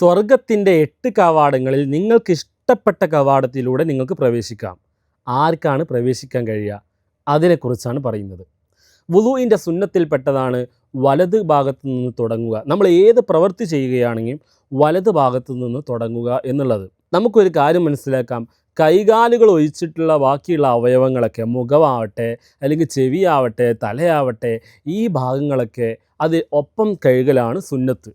സ്വർഗത്തിന്റെ എട്ട് കവാടങ്ങളിൽ നിങ്ങൾക്ക് ഇഷ്ടപ്പെട്ട കവാടത്തിലൂടെ നിങ്ങൾക്ക് പ്രവേശിക്കാം. ആർക്കാണ് പ്രവേശിക്കാൻ കഴിയുക? അതിനെക്കുറിച്ചാണ് പറയുന്നത്. വുളുവിന്റെ സുന്നത്തിൽപ്പെട്ടതാണ് വലത് ഭാഗത്തു നിന്ന് തുടങ്ങുക. നമ്മൾ ഏത് പ്രവൃത്തി ചെയ്യുകയാണെങ്കിലും വലത് ഭാഗത്തു നിന്ന് തുടങ്ങുക എന്നുള്ളത്. നമുക്കൊരു കാര്യം മനസ്സിലാക്കാം. കൈകാലുകൾ ഒഴിച്ചിട്ടുള്ള ബാക്കിയുള്ള അവയവങ്ങളൊക്കെ മുഖമാവട്ടെ അല്ലെങ്കിൽ ചെവിയാവട്ടെ തലയാവട്ടെ ഈ ഭാഗങ്ങളൊക്കെ അത് ഒപ്പം കഴുകലാണ് സുന്നത്ത്.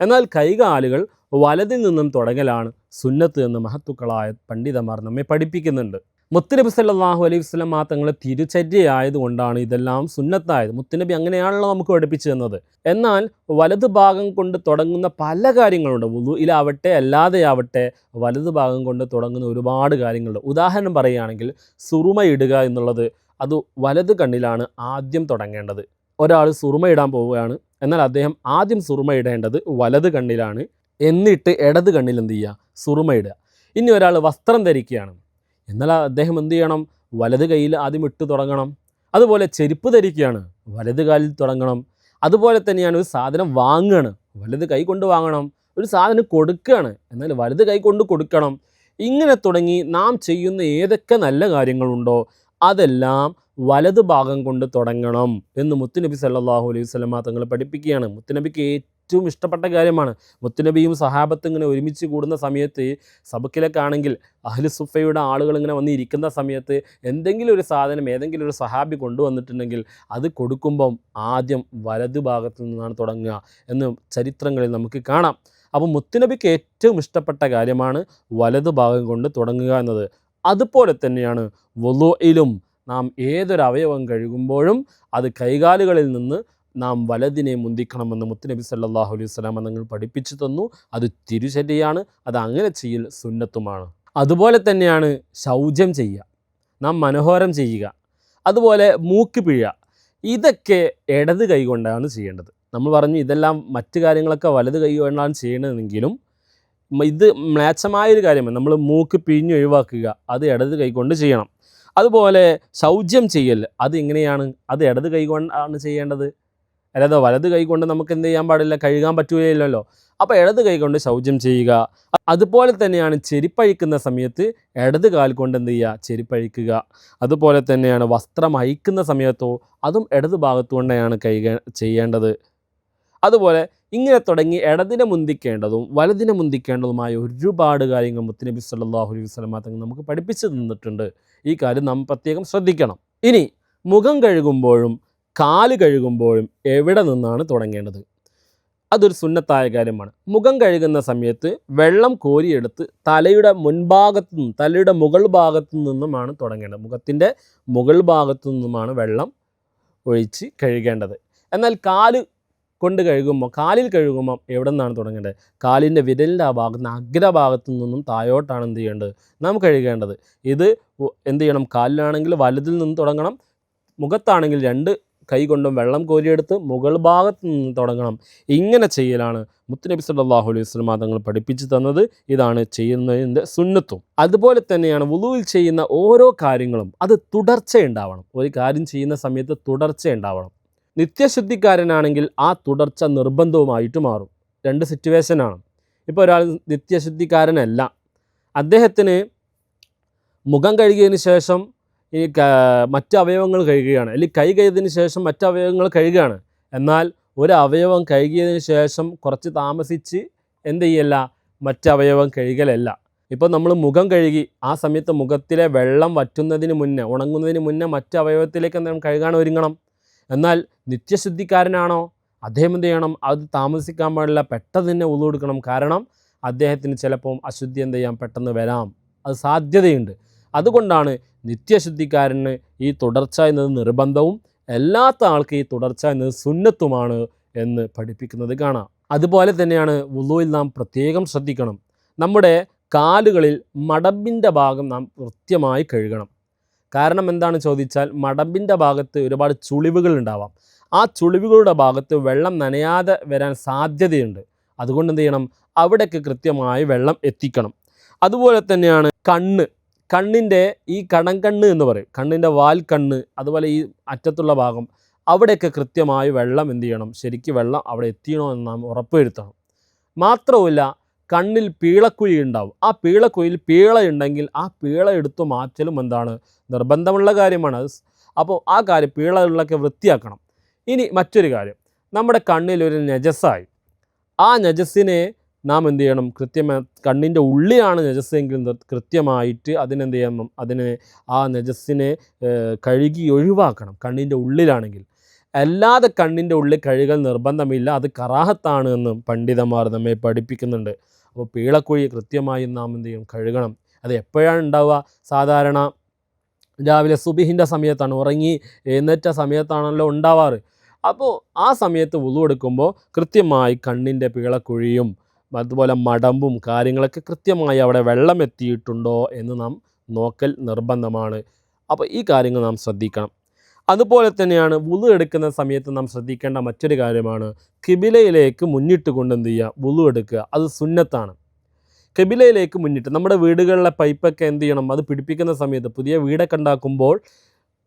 എന്നാൽ കൈകാലുകൾ വലതിൽ നിന്നും തുടങ്ങലാണ് സുന്നത്ത് എന്ന് മഹത്തുക്കളായ പണ്ഡിതന്മാർ നമ്മെ പഠിപ്പിക്കുന്നുണ്ട്. മുത്തുനബി സല്ലാഹു അലൈഹി വസ്ലം വസല്ലം തങ്ങളെ തിരുചര്യയായതുകൊണ്ടാണ് ഇതെല്ലാം സുന്നത്തായത്. മുത്തുനബി അങ്ങനെയാണല്ലോ നമുക്ക് പഠിപ്പിച്ചു തന്നത് എന്നാൽ വലതു ഭാഗം കൊണ്ട് തുടങ്ങുന്ന പല കാര്യങ്ങളുണ്ട്. വുളുയിലാവട്ടെ അല്ലാതെയാവട്ടെ വലത് ഭാഗം കൊണ്ട് തുടങ്ങുന്ന ഒരുപാട് കാര്യങ്ങളുണ്ട്. ഉദാഹരണം പറയുകയാണെങ്കിൽ സുറുമ ഇടുക എന്നുള്ളത് അത് വലത് കണ്ണിലാണ് ആദ്യം തുടങ്ങേണ്ടത്. ഒരാൾ സുറുമ ഇടാൻ പോവുകയാണ്. എന്നാൽ അദ്ദേഹം ആദ്യം സുറുമ ഇടേണ്ടത് വലത് കണ്ണിലാണ്. എന്നിട്ട് ഇടത് കണ്ണിൽ എന്ത് ചെയ്യുക? സുറുമ ഇടുക. ഇനി ഒരാൾ വസ്ത്രം ധരിക്കുകയാണ്. എന്നാൽ അദ്ദേഹം എന്ത് ചെയ്യണം? വലത് കൈയിൽ ആദ്യം ഇട്ട് തുടങ്ങണം. അതുപോലെ ചെരുപ്പ് ധരിക്കുകയാണ്. വലത് കാലിൽ തുടങ്ങണം. അതുപോലെ തന്നെയാണ് ഒരു സാധനം വാങ്ങുകയാണ് വലത് കൈ കൊണ്ട് വാങ്ങണം. ഒരു സാധനം കൊടുക്കുകയാണ്. എന്നാൽ വലത് കൈ കൊണ്ട് കൊടുക്കണം. ഇങ്ങനെ തുടങ്ങി നാം ചെയ്യുന്ന ഏതൊക്കെ നല്ല കാര്യങ്ങളുണ്ടോ അതെല്ലാം വലത് ഭാഗം കൊണ്ട് തുടങ്ങണം എന്ന് മുത്തുനബി സല്ലാഹു അലൈഹി വസല്ലമ തങ്ങൾ പഠിപ്പിക്കുകയാണ്. മുത്തുനബിക്ക് ഏറ്റവും ഇഷ്ടപ്പെട്ട കാര്യമാണ്. മുത്തുനബിയും സഹാബത്തും ഇങ്ങനെ ഒരുമിച്ച് കൂടുന്ന സമയത്ത് സബക്കിലൊക്കെ അഹ്ലു സുഫയുടെ ആളുകൾ ഇങ്ങനെ വന്ന് ഇരിക്കുന്ന സമയത്ത് എന്തെങ്കിലും ഒരു സാധനം ഏതെങ്കിലും ഒരു സഹാബി കൊണ്ടുവന്നിട്ടുണ്ടെങ്കിൽ അത് കൊടുക്കുമ്പം ആദ്യം വലത് ഭാഗത്തു നിന്നാണ് തുടങ്ങുക എന്ന് ചരിത്രങ്ങളിൽ നമുക്ക് കാണാം. അപ്പോൾ മുത്തുനബിക്ക് ഏറ്റവും ഇഷ്ടപ്പെട്ട കാര്യമാണ് വലത് ഭാഗം കൊണ്ട് തുടങ്ങുക എന്നത്. അതുപോലെ തന്നെയാണ് വൊലോയിലും നാം ഏതൊരവയവം കഴുകുമ്പോഴും അത് കൈകാലുകളിൽ നിന്ന് നാം വലതിനെ മുന്തിക്കണമെന്ന് മുത്തുനബി സല്ലാഹു അലൈഹി സ്വലാമ നിങ്ങൾ പഠിപ്പിച്ചു തന്നു. അത് തിരുചര്യയാണ് അത് അങ്ങനെ ചെയ്യൽ സുന്നത്തുമാണ്. അതുപോലെ തന്നെയാണ് ശൗചം ചെയ്യുക. നാം മനോഹരം ചെയ്യുക. അതുപോലെ മൂക്ക് പിഴ ഇതൊക്കെ ഇടത് കൈ കൊണ്ടാണ് ചെയ്യേണ്ടത്. നമ്മൾ പറഞ്ഞു ഇതെല്ലാം മറ്റു കാര്യങ്ങളൊക്കെ വലത് കൈ കൊണ്ടാണ് ചെയ്യണതെങ്കിലും ഇത് മ്ലേച്ഛമായൊരു കാര്യമാണ്. നമ്മൾ മൂക്ക് പിഴിഞ്ഞ് ഒഴിവാക്കുക അത് ഇടത് കൈ കൊണ്ട് ചെയ്യണം. അതുപോലെ ശൗചം ചെയ്യൽ അത് എങ്ങനെയാണ്? അത് ഇടത് കൈ കൊണ്ടാണ് ചെയ്യേണ്ടത്? അല്ലാതെ വലത് കൈ കൊണ്ട് നമുക്ക് എന്ത് ചെയ്യാൻ പാടില്ല കഴുകാൻ പറ്റുകയില്ലല്ലോ അപ്പോൾ ഇടത് കൈ കൊണ്ട് ശൗചം ചെയ്യുക. അതുപോലെ തന്നെയാണ് ചെരിപ്പഴിക്കുന്ന സമയത്ത് ഇടത് കാൽ കൊണ്ട് എന്ത് ചെയ്യുക? ചെരിപ്പഴിക്കുക. അതുപോലെ തന്നെയാണ് വസ്ത്രം അഴിക്കുന്ന സമയത്തോ അതും ഇടത് ഭാഗത്തു കൊണ്ടാണ് കൈക ചെയ്യേണ്ടത്. അതുപോലെ ഇങ്ങനെ തുടങ്ങി ഇടതിനെ മുന്തിക്കേണ്ടതും വലതിനെ മുന്തിക്കേണ്ടതുമായ ഒരുപാട് കാര്യങ്ങൾ മുത്തുനബി സല്ലാഹു അലൈഹി വസല്ലമ തങ്ങൾ നമുക്ക് പഠിപ്പിച്ചു തന്നിട്ടുണ്ട്. ഈ കാര്യം നാം പ്രത്യേകം ശ്രദ്ധിക്കണം. ഇനി മുഖം കഴുകുമ്പോഴും കാൽ കഴുകുമ്പോഴും എവിടെ നിന്നാണ് തുടങ്ങേണ്ടത്? അതൊരു സുന്നത്തായ കാര്യമാണ്. മുഖം കഴുകുന്ന സമയത്ത് വെള്ളം കോരിയെടുത്ത് തലയുടെ മുൻഭാഗത്തു നിന്നും തലയുടെ മുകൾ ഭാഗത്തു നിന്നുമാണ് തുടങ്ങേണ്ടത്. മുഖത്തിന്റെ മുകൾ ഭാഗത്തു നിന്നുമാണ് വെള്ളം ഒഴിച്ച് കഴുകേണ്ടത്. എന്നാൽ കാൽ കൊണ്ട് കഴുകുമ്പോൾ കാലിൽ കഴുകുമ്പോൾ എവിടെ നിന്നാണ് തുടങ്ങേണ്ടത്? കാലിന്റെ വിരലിന്റെ ആ ഭാഗത്ത് അഗ്രഭാഗത്തു നിന്നും താഴോട്ടാണ് എന്ത് ചെയ്യേണ്ടത്? നാം കഴുകേണ്ടത്. ഇത് എന്ത് ചെയ്യണം? കാലിലാണെങ്കിൽ വലുതിൽ നിന്ന് തുടങ്ങണം. മുഖത്താണെങ്കിൽ രണ്ട് കൈ കൊണ്ടും വെള്ളം കോരിയെടുത്ത് മുകൾ ഭാഗത്ത് നിന്ന് തുടങ്ങണം. ഇങ്ങനെ ചെയ്യലാണ് മുത്തനബി സല്ലാഹു അലൈഹി വസല്ലം തങ്ങൾ പഠിപ്പിച്ചു തന്നത്. ഇതാണ് ചെയ്യുന്നതിന്റെ സുന്നത്തും. അതുപോലെ തന്നെയാണ് വുളുവിൽ ചെയ്യുന്ന ഓരോ കാര്യങ്ങളും അത് തുടർച്ചയുണ്ടാവണം. ഒരു കാര്യം ചെയ്യുന്ന സമയത്ത് തുടർച്ചയുണ്ടാവണം. നിത്യശുദ്ധിക്കാരനാണെങ്കിൽ ആ തുടർച്ച നിർബന്ധവുമായിട്ട് മാറും. രണ്ട് സിറ്റുവേഷനാണ് ഇപ്പോൾ ഒരാൾ നിത്യശുദ്ധിക്കാരനല്ല. അദ്ദേഹത്തിന് മുഖം കഴുകിയതിന് ശേഷം ഈ മറ്റ് അവയവങ്ങൾ കഴുകുകയാണ്. അല്ലെങ്കിൽ കൈ കഴുകിയതിന് ശേഷം മറ്റ് അവയവങ്ങൾ കഴുകുകയാണ്. എന്നാൽ ഒരു അവയവം കഴുകിയതിന് ശേഷം കുറച്ച് താമസിച്ച് എന്ത് ചെയ്യല്ല മറ്റ് അവയവം കഴുകലല്ല. ഇപ്പോൾ നമ്മൾ മുഖം കഴുകി ആ സമയത്ത് മുഖത്തിലെ വെള്ളം വറ്റുന്നതിന് മുന്നേ ഉണങ്ങുന്നതിന് മുന്നേ മറ്റ് അവയവത്തിലേക്ക് എന്തെങ്കിലും കഴുകാൻ ഒരുങ്ങണം. എന്നാൽ നിത്യശുദ്ധിക്കാരനാണോ? അദ്ദേഹം എന്ത് ചെയ്യണം? അത് താമസിക്കാൻ പാടില്ല. പെട്ടെന്ന് തന്നെ ഉളു കൊടുക്കണം. കാരണം അദ്ദേഹത്തിന് ചിലപ്പം അശുദ്ധി എന്ത് ചെയ്യാം? പെട്ടെന്ന് വരാം. അത് സാധ്യതയുണ്ട്. അതുകൊണ്ടാണ് നിത്യശുദ്ധിക്കാരന് ഈ തുടർച്ച എന്നത് നിർബന്ധവും അല്ലാത്ത ആൾക്ക് ഈ തുടർച്ച എന്നത് സുന്നത്തുമാണ് എന്ന് പഠിപ്പിക്കുന്നത് കാണാം. അതുപോലെ തന്നെയാണ് വുളുവിൽ നാം പ്രത്യേകം ശ്രദ്ധിക്കണം. നമ്മുടെ കാലുകളിൽ മടമ്പിന്റെ ഭാഗം നാം കൃത്യമായി കഴുകണം. കാരണം എന്താണ് ചോദിച്ചാൽ മടമ്പിന്റെ ഭാഗത്ത് ഒരുപാട് ചുളിവുകൾ ഉണ്ടാവാം. ആ ചുളിവുകളുടെ ഭാഗത്ത് വെള്ളം നനയാതെ വരാൻ സാധ്യതയുണ്ട്. അതുകൊണ്ട് എന്ത് ചെയ്യണം? അവിടേക്ക് കൃത്യമായി വെള്ളം എത്തിക്കണം. അതുപോലെ തന്നെയാണ് കണ്ണ്. കണ്ണിന്റെ ഈ കണങ്കണ്ണ് എന്ന് പറയും. കണ്ണിന്റെ വാൽ കണ്ണ് അതുപോലെ ഈ അറ്റത്തുള്ള ഭാഗം അവിടെയൊക്കെ കൃത്യമായി വെള്ളം എന്ത് ചെയ്യണം? ശരിക്ക് വെള്ളം അവിടെ എത്തിയണോ എന്ന് നാം ഉറപ്പുവരുത്തണം. മാത്രവുമില്ല കണ്ണിൽ പീളക്കുഴി ഉണ്ടാവും. ആ പീളക്കുഴിയിൽ പീള ഉണ്ടെങ്കിൽ ആ പീള എടുത്തു മാറ്റലും എന്താണ്? നിർബന്ധമുള്ള കാര്യമാണ്. അത് അപ്പോൾ ആ കാര്യം പീളകളിലൊക്കെ വൃത്തിയാക്കണം. ഇനി മറ്റൊരു കാര്യം. നമ്മുടെ കണ്ണിൽ ഒരു നജസ്സായി. ആ നജസ്സിനെ നാം എന്ത് ചെയ്യണം? കൃത്യമായി കണ്ണിന്റെ ഉള്ളിലാണ് നജസ്സെങ്കിൽ കൃത്യമായിട്ട് അതിനെന്ത് ചെയ്യണം? അതിനെ ആ നജസ്സിനെ കഴുകി ഒഴിവാക്കണം കണ്ണിന്റെ ഉള്ളിലാണെങ്കിൽ. അല്ലാതെ കണ്ണിന്റെ ഉള്ളിൽ കഴുകൽ നിർബന്ധമില്ല. അത് കറാഹത്താണ് എന്ന് പണ്ഡിതന്മാർ നമ്മെ പഠിപ്പിക്കുന്നുണ്ട്. അപ്പോൾ പീളക്കുഴി കൃത്യമായി നാം എന്ത് ചെയ്യും കഴുകണം. അത് എപ്പോഴാണ് ഉണ്ടാവുക? സാധാരണ രാവിലെ സുബിഹിന്റെ സമയത്താണ്. ഉറങ്ങി എഴുന്നേറ്റ സമയത്താണല്ലോ ഉണ്ടാവാറ്. അപ്പോൾ ആ സമയത്ത് ഉളു എടുക്കുമ്പോൾ കൃത്യമായി കണ്ണിന്റെ പീളക്കുഴിയും അതുപോലെ മടമ്പും കാര്യങ്ങളൊക്കെ കൃത്യമായി അവിടെ വെള്ളം എത്തിയിട്ടുണ്ടോ എന്ന് നാം നോക്കൽ നിർബന്ധമാണ്. അപ്പോൾ ഈ കാര്യങ്ങൾ നാം ശ്രദ്ധിക്കണം. അതുപോലെ തന്നെയാണ് വുളു എടുക്കുന്ന സമയത്ത് നാം ശ്രദ്ധിക്കേണ്ട മറ്റൊരു കാര്യമാണ്. കിബിലയിലേക്ക് മുന്നിട്ട് കൊണ്ട് എന്ത് ചെയ്യുക? വുളു എടുക്കുക. അത് സുന്നത്താണ്. കിബിലയിലേക്ക് മുന്നിട്ട് നമ്മുടെ വീടുകളിലെ പൈപ്പൊക്കെ എന്ത് ചെയ്യണം? അത് പിടിപ്പിക്കുന്ന സമയത്ത് പുതിയ വീടൊക്കെ ഉണ്ടാക്കുമ്പോൾ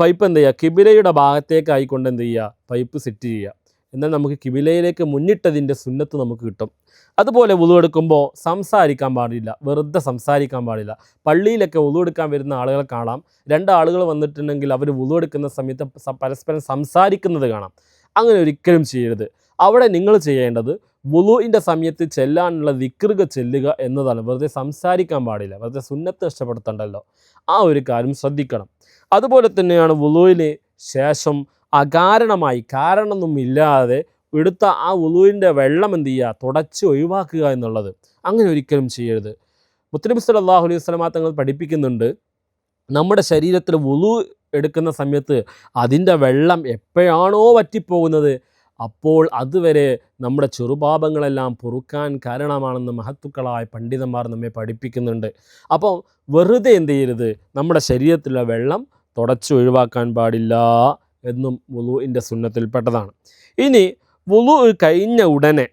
പൈപ്പ് എന്ത് ചെയ്യുക? കിബിലയുടെ ഭാഗത്തേക്കായിക്കൊണ്ട് എന്ത് ചെയ്യുക? പൈപ്പ് സെറ്റ് ചെയ്യുക. എന്നാൽ നമുക്ക് കിബിലയിലേക്ക് മുന്നിട്ടതിന്റെ സുന്നത്ത് നമുക്ക് കിട്ടും. അതുപോലെ വുളു എടുക്കുമ്പോൾ സംസാരിക്കാൻ പാടില്ല. വെറുതെ സംസാരിക്കാൻ പാടില്ല. പള്ളിയിലൊക്കെ വുളു എടുക്കാൻ വരുന്ന ആളുകളെ കാണാം. രണ്ടാളുകൾ വന്നിട്ടുണ്ടെങ്കിൽ അവർ വുളു എടുക്കുന്ന സമയത്ത് പരസ്പരം സംസാരിക്കുന്നത് കാണാം. അങ്ങനെ ഒരിക്കലും ചെയ്യരുത്. അവിടെ നിങ്ങൾ ചെയ്യേണ്ടത് വുളുവിന്റെ സമയത്ത് ചെല്ലാനുള്ള വിക്രുക ചെല്ലുക എന്നതാണ്. വെറുതെ സംസാരിക്കാൻ പാടില്ല. വെറുതെ സുന്നത്ത് നഷ്ടപ്പെടുത്തണ്ടല്ലോ ആ ഒരു കാര്യം ശ്രദ്ധിക്കണം. അതുപോലെ തന്നെയാണ് വുളുവിന് ശേഷം അകാരണമായി കാരണമൊന്നുമില്ലാതെ എടുത്ത ആ ഉളുവിന്റെ വെള്ളം എന്ത് ചെയ്യുക? തുടച്ച് ഒഴിവാക്കുക എന്നുള്ളത്. അങ്ങനെ ഒരിക്കലും ചെയ്യരുത്. മുത്തനബി സല്ലല്ലാഹു അലൈഹി വസല്ലമ തങ്ങൾ പഠിപ്പിക്കുന്നുണ്ട് നമ്മുടെ ശരീരത്തിൽ ഉലു എടുക്കുന്ന സമയത്ത് അതിന്റെ വെള്ളം എപ്പോഴാണോ വറ്റിപ്പോകുന്നത് അപ്പോൾ അതുവരെ നമ്മുടെ ചെറുപാപങ്ങളെല്ലാം പൊറുക്കാൻ കാരണമാണെന്ന് മഹത്തുക്കളായ പണ്ഡിതന്മാർ നമ്മെ പഠിപ്പിക്കുന്നുണ്ട്. അപ്പോൾ വെറുതെ എന്ത് ചെയ്യരുത്? നമ്മുടെ ശരീരത്തിലുള്ള വെള്ളം തുടച്ച് ഒഴിവാക്കാൻ പാടില്ല. എന്നും വുളുവിന്റെ സുന്നത്തിൽപ്പെട്ടതാണ്. ഇനി വുളു കഴിഞ്ഞ ഉടനെ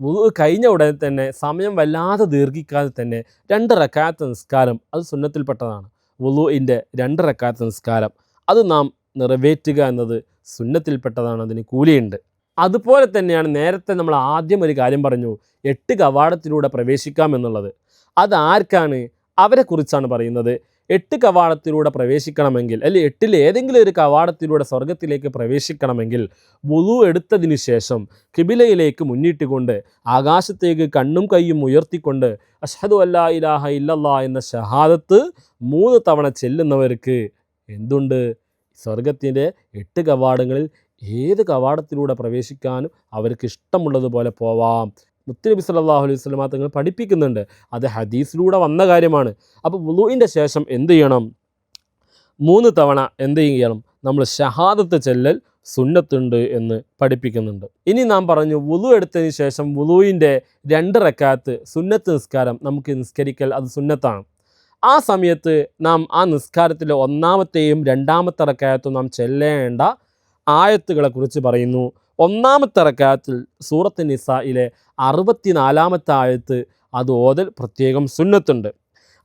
വുളു കഴിഞ്ഞ ഉടനെ തന്നെ സമയം വല്ലാതെ ദീർഘിക്കാതെ തന്നെ രണ്ട് റക്കാത്ത നിസ്കാരം അത് സുന്നത്തിൽപ്പെട്ടതാണ്. വുളുവിന്റെ രണ്ട് റക്കാത്ത നിസ്കാരം അത് നാം നിറവേറ്റുക എന്നത് സുന്നത്തിൽപ്പെട്ടതാണ് അതിന് കൂലിയുണ്ട്. അതുപോലെ തന്നെയാണ് നേരത്തെ നമ്മൾ ആദ്യം ഒരു കാര്യം പറഞ്ഞു എട്ട് കവാടത്തിലൂടെ പ്രവേശിക്കാം എന്നുള്ളത്. അതാർക്കാണ് അവരെക്കുറിച്ചാണ് പറയുന്നത്. എട്ട് കവാടത്തിലൂടെ പ്രവേശിക്കണമെങ്കിൽ അല്ലെ എട്ടിൽ ഏതെങ്കിലും ഒരു കവാടത്തിലൂടെ സ്വർഗത്തിലേക്ക് പ്രവേശിക്കണമെങ്കിൽ വുളു എടുത്തതിന് ശേഷം കിബിലയിലേക്ക് മുന്നിട്ടുകൊണ്ട് ആകാശത്തേക്ക് കണ്ണും കൈയും ഉയർത്തിക്കൊണ്ട് അഷ്ഹദു അല്ലാ ഇലാഹ ഇല്ലല്ലാ എന്ന ഷഹാദത്ത് മൂന്ന് തവണ ചെല്ലുന്നവർക്ക് എന്തുണ്ട്? സ്വർഗത്തിന്റെ എട്ട് കവാടങ്ങളിൽ ഏത് കവാടത്തിലൂടെ പ്രവേശിക്കാനും അവർക്ക് ഇഷ്ടമുള്ളതുപോലെ പോവാം. മുത്തുനബി സല്ലല്ലാഹു അലൈഹി വസല്ലമ തങ്ങൾ പഠിപ്പിക്കുന്നുണ്ട്. അത് ഹദീസിലൂടെ വന്ന കാര്യമാണ്. അപ്പോൾ വുളുവിന്റെ ശേഷം എന്ത് ചെയ്യണം? മൂന്ന് തവണ എന്ത് ചെയ്യണം? നമ്മൾ ഷഹാദത്ത് ചെല്ലൽ സുന്നത്തുണ്ട് എന്ന് പഠിപ്പിക്കുന്നുണ്ട്. ഇനി നാം പറഞ്ഞു വുളു എടുത്തതിന് ശേഷം വുളുവിന്റെ രണ്ട് റക്കാത്ത് സുന്നത്ത് നിസ്കാരം നമുക്ക് നിസ്കരിക്കൽ അത് സുന്നത്താണ്. ആ സമയത്ത് നാം ആ നിസ്കാരത്തിലെ ഒന്നാമത്തെയും രണ്ടാമത്തെ റക്കായത്തും നാം ചെല്ലേണ്ട ആയത്തുകളെ കുറിച്ച് പറയുന്നു. ഒന്നാമത്തെ റക്കാത്തിൽ സൂറത്ത് നിസായിലെ അറുപത്തിനാലാമത്തെ ആയത്ത് അത് ഓതൽ പ്രത്യേകം സുന്നത്തുണ്ട്.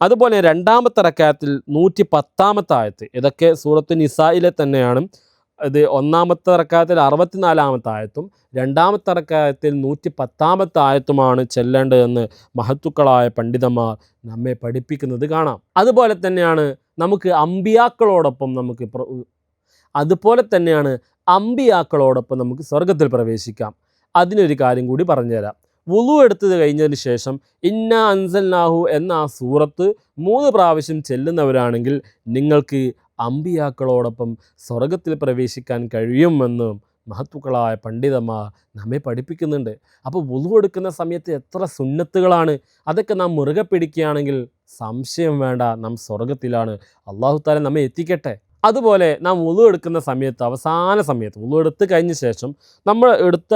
അതുപോലെ രണ്ടാമത്തെ റക്കാത്തിൽ നൂറ്റി പത്താമത്തെ ആയത്ത് ഇതൊക്കെ സൂറത്ത് നിസായിലെ തന്നെയാണ്. ഇത് ഒന്നാമത്തെ റക്കാത്തിൽ അറുപത്തിനാലാമത്തെ ആയത്തും രണ്ടാമത്തെ റക്കാത്തിൽ നൂറ്റി പത്താമത്തെ ആയത്തുമാണ് ചെല്ലേണ്ടതെന്ന് മഹത്തുക്കളായ പണ്ഡിതന്മാർ നമ്മെ പഠിപ്പിക്കുന്നത് കാണാം. അതുപോലെ തന്നെയാണ് നമുക്ക് അമ്പിയാക്കളോടൊപ്പം നമുക്ക് അതുപോലെ തന്നെയാണ് അമ്പിയാക്കളോടൊപ്പം നമുക്ക് സ്വർഗത്തിൽ പ്രവേശിക്കാം. അതിനൊരു കാര്യം കൂടി പറഞ്ഞുതരാം. വുളു എടുത്തത് കഴിഞ്ഞതിന് ശേഷം ഇന്ന അൻസൽനാഹു എന്ന ആ സൂറത്ത് മൂന്ന് പ്രാവശ്യം ചെല്ലുന്നവരാണെങ്കിൽ നിങ്ങൾക്ക് അമ്പിയാക്കളോടൊപ്പം സ്വർഗത്തിൽ പ്രവേശിക്കാൻ കഴിയുമെന്നും മഹത്വക്കളായ പണ്ഡിതന്മാർ നമ്മെ പഠിപ്പിക്കുന്നുണ്ട്. അപ്പോൾ വുളു എടുക്കുന്ന സമയത്ത് എത്ര സുന്നത്തുകളാണ്. അതൊക്കെ നാം മുറുകെ പിടിക്കുകയാണെങ്കിൽ സംശയം വേണ്ട. നാം സ്വർഗത്തിലാണ് അള്ളാഹു താല നമ്മെ എത്തിക്കട്ടെ. അതുപോലെ നാം ഉളു എടുക്കുന്ന സമയത്ത് അവസാന സമയത്ത് ഉളു എടുത്ത് കഴിഞ്ഞ ശേഷം നമ്മൾ എടുത്ത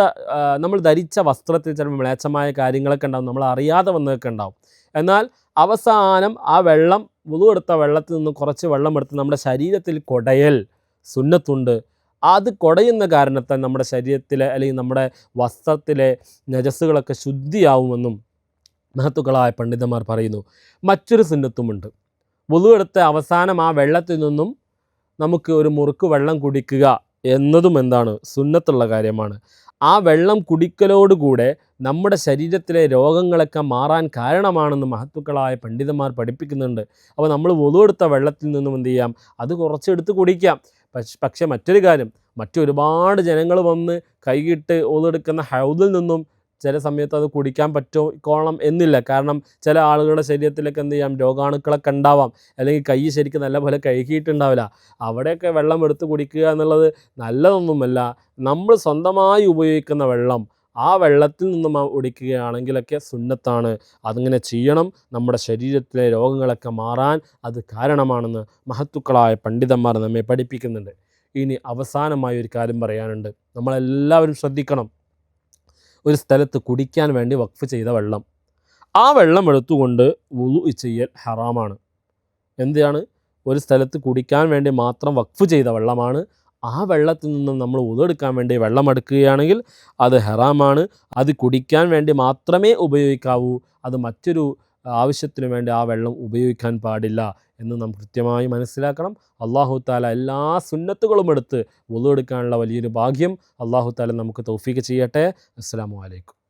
നമ്മൾ ധരിച്ച വസ്ത്രത്തിൽ ചിലപ്പോൾ മ്ലേച്ഛമായ കാര്യങ്ങളൊക്കെ ഉണ്ടാവും നമ്മൾ അറിയാതെ വന്നതൊക്കെ ഉണ്ടാവും. എന്നാൽ അവസാനം ആ വെള്ളം ഉളു എടുത്ത വെള്ളത്തിൽ നിന്ന് കുറച്ച് വെള്ളം എടുത്ത് നമ്മുടെ ശരീരത്തിൽ കൊടയൽ സുന്നത്തുണ്ട്. അത് കുടയുന്ന കാരണത്താൽ നമ്മുടെ ശരീരത്തിലെ അല്ലെങ്കിൽ നമ്മുടെ വസ്ത്രത്തിലെ നജസ്സുകളൊക്കെ ശുദ്ധിയാവുമെന്നും മഹത്തുക്കളായ പണ്ഡിതന്മാർ പറയുന്നു. മറ്റൊരു സുന്നത്തുമുണ്ട്. വുളു എടുത്ത അവസാനം ആ വെള്ളത്തിൽ നിന്നും നമുക്ക് ഒരു മുറുക്ക് വെള്ളം കുടിക്കുക എന്നതും എന്താണ്? സുന്നത്തുള്ള കാര്യമാണ്. ആ വെള്ളം കുടിക്കലോടുകൂടെ നമ്മുടെ ശരീരത്തിലെ രോഗങ്ങളൊക്കെ മാറാൻ കാരണമാണെന്ന് മഹത്തുക്കളായ പണ്ഡിതന്മാർ പഠിപ്പിക്കുന്നുണ്ട്. അപ്പോൾ നമ്മൾ ഒതുവെടുത്ത വെള്ളത്തിൽ നിന്നും എന്ത് ചെയ്യാം? അത് കുറച്ചെടുത്ത് കുടിക്കാം. പക്ഷേ മറ്റൊരു കാര്യം മറ്റൊരുപാട് ജനങ്ങൾ വന്ന് കൈകിട്ട് ഒതെടുക്കുന്ന ഹൗദിൽ നിന്നും ചില സമയത്ത് അത് കുടിക്കാൻ പറ്റും എന്നില്ല. കാരണം ചില ആളുകളുടെ ശരീരത്തിലൊക്കെ എന്ത് ചെയ്യാം? രോഗാണുക്കളൊക്കെ ഉണ്ടാവാം അല്ലെങ്കിൽ കൈ ശരിക്കും നല്ലപോലെ കഴുകിയിട്ടുണ്ടാവില്ല. അവിടെയൊക്കെ വെള്ളം എടുത്ത് കുടിക്കുക എന്നുള്ളത് നല്ലതൊന്നുമല്ല. നമ്മൾ സ്വന്തമായി ഉപയോഗിക്കുന്ന വെള്ളം ആ വെള്ളത്തിൽ നിന്നും ആ സുന്നത്താണ്. അതിങ്ങനെ ചെയ്യണം. നമ്മുടെ ശരീരത്തിലെ രോഗങ്ങളൊക്കെ മാറാൻ അത് കാരണമാണെന്ന് മഹത്തുക്കളായ പണ്ഡിതന്മാർ നമ്മെ പഠിപ്പിക്കുന്നുണ്ട്. ഇനി അവസാനമായ ഒരു കാര്യം പറയാനുണ്ട്. നമ്മളെല്ലാവരും ശ്രദ്ധിക്കണം. ഒരു സ്ഥലത്ത് കുടിക്കാൻ വേണ്ടി വഖഫ് ചെയ്ത വെള്ളം. ആ വെള്ളം എടുത്തുകൊണ്ട് വുളു ചെയ്യൽ ഹറാമാണ്. എന്താണ് ഒരു സ്ഥലത്ത് കുടിക്കാൻ വേണ്ടി മാത്രം വഖഫ് ചെയ്ത വെള്ളമാണ്. ആ വെള്ളത്തിൽ നിന്ന് നമ്മൾ ഉതെടുക്കാൻ വേണ്ടി വെള്ളം എടുക്കുകയാണെങ്കിൽ അത് ഹെറാമാണ്. അത് കുടിക്കാൻ വേണ്ടി മാത്രമേ ഉപയോഗിക്കാവൂ. അത് മറ്റൊരു ആവശ്യത്തിനു വേണ്ടി ആ വെള്ളം ഉപയോഗിക്കാൻ പാടില്ല. എന്ന് നാം കൃത്യമായി മനസ്സിലാക്കണം. അള്ളാഹു താല എല്ലാ സുന്നത്തുകളും എടുത്ത് ഒതുവെടുക്കാനുള്ള വലിയൊരു ഭാഗ്യം അള്ളാഹു താല നമുക്ക് തൗഫീക്ക് ചെയ്യട്ടെ. അസ്സാം വലൈക്കും